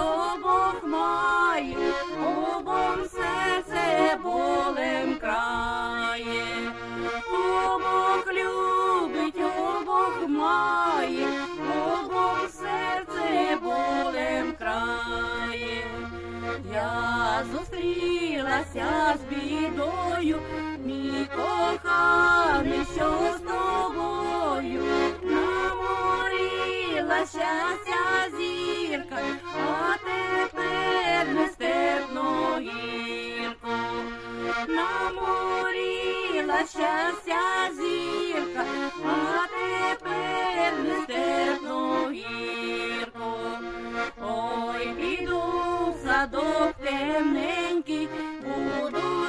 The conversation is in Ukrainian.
що Бог має, обом серце болем крає, обох любить, обох має, обом серце болем крає, я зустрілася з бідою, мій коханий, що з тобою наморила щастя зірка. Наморіла щастя зірка, а тепер нестерпну гірку. Ой, піду в садок темненький, буду.